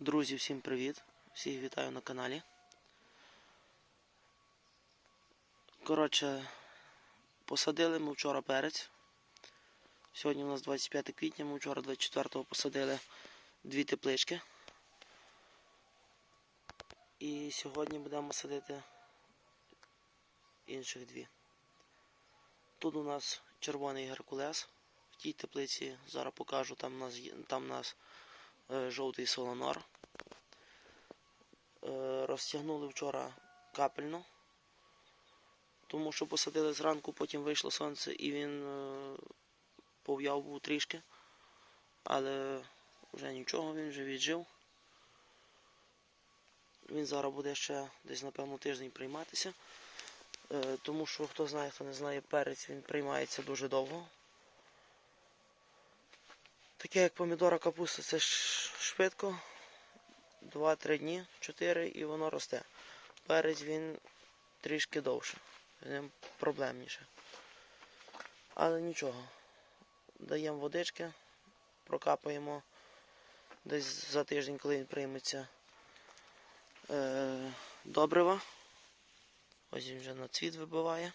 Друзі, всім привіт! Всіх вітаю на каналі. Коротше, посадили ми вчора перець. Сьогодні у нас 25 квітня, ми вчора 24-го посадили дві теплички. І сьогодні будемо садити інших дві. Тут у нас червоний геркулес. В тій теплиці зараз покажу, там у нас, там у нас жовтий солонор. Е, розтягнули вчора капельну, тому що посадили зранку, потім вийшло сонце і він е, пов'яв був трішки. Але вже нічого, він вже віджив. Він зараз буде ще десь, напевно, тиждень прийматися. Е, тому що, хто знає, хто не знає, перець він приймається дуже довго. Таке як помідора капуста, це швидко. 2-3 дні, 4 і воно росте. Перець він трішки довше, з ним проблемніше. Але нічого. Даємо водички, прокапаємо десь за тиждень, коли він прийметься е, добрива. Ось він вже на цвіт вибиває.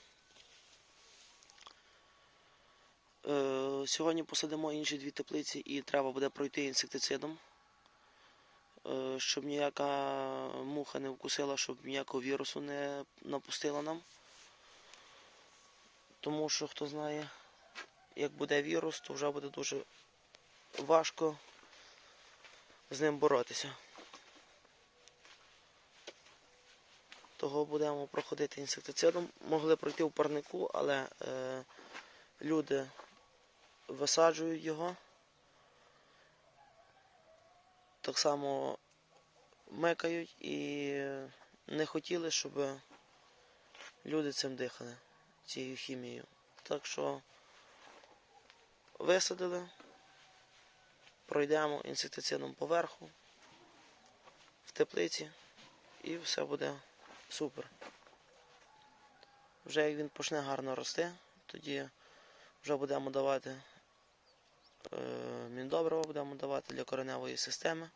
Е, сьогодні посадимо інші дві теплиці і треба буде пройти інсектицидом, е, щоб ніяка муха не вкусила, щоб ніякого вірусу не напустила нам. Тому що хто знає, як буде вірус, то вже буде дуже важко з ним боротися. Того будемо проходити інсектицидом. Могли пройти в парнику, але е, люди висаджують його. Так само мекають і не хотіли, щоб люди цим дихали, цією хімією. Так що висадили, пройдемо інсектицидом поверху, в теплиці і все буде супер. Вже як він почне гарно рости, тоді вже будемо давати міндобриво, будемо давати для кореневої системи,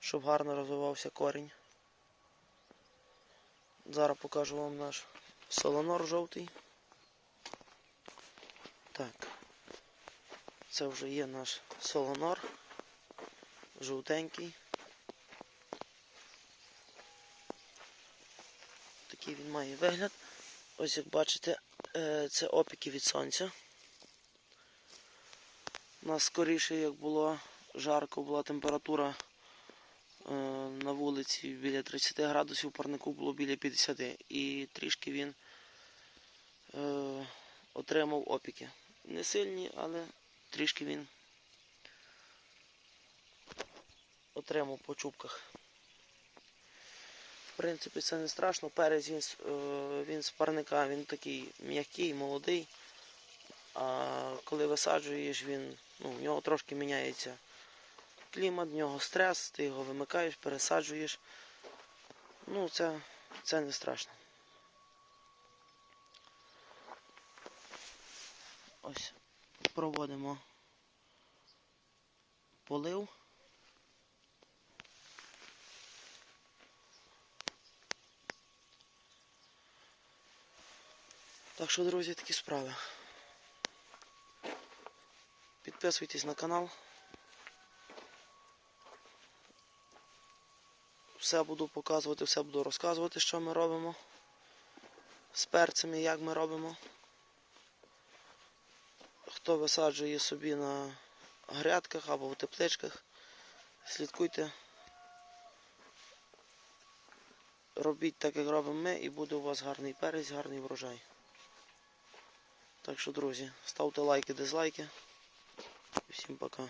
щоб гарно розвивався корінь. Зараз покажу вам наш солонор жовтий. Так, це вже є наш солонор, жовтенький. Такий він має вигляд. Ось як бачите, е, це опіки від сонця. У нас скоріше, як було жарко, була температура е, на вулиці біля 30 градусів, парнику було біля 50 і трішки він е, отримав опіки. Не сильні, але трішки він отримав по чубках. В принципі, це не страшно. Перець він, е, він з парника, він такий м'який, молодий. А коли висаджуєш, він, ну, в нього трошки міняється клімат, в нього стрес, ти його вимикаєш, пересаджуєш. Ну, це, це не страшно. Ось проводимо полив. Так що, друзі, такі справи. Підписуйтесь на канал. Все буду показувати, все буду розказувати, що ми робимо з перцями, як ми робимо. Хто висаджує собі на грядках або в тепличках, слідкуйте. Робіть так, як робимо ми, і буде у вас гарний перець, гарний врожай. Так що, друзі, ставте лайки, дизлайки. І всім пока.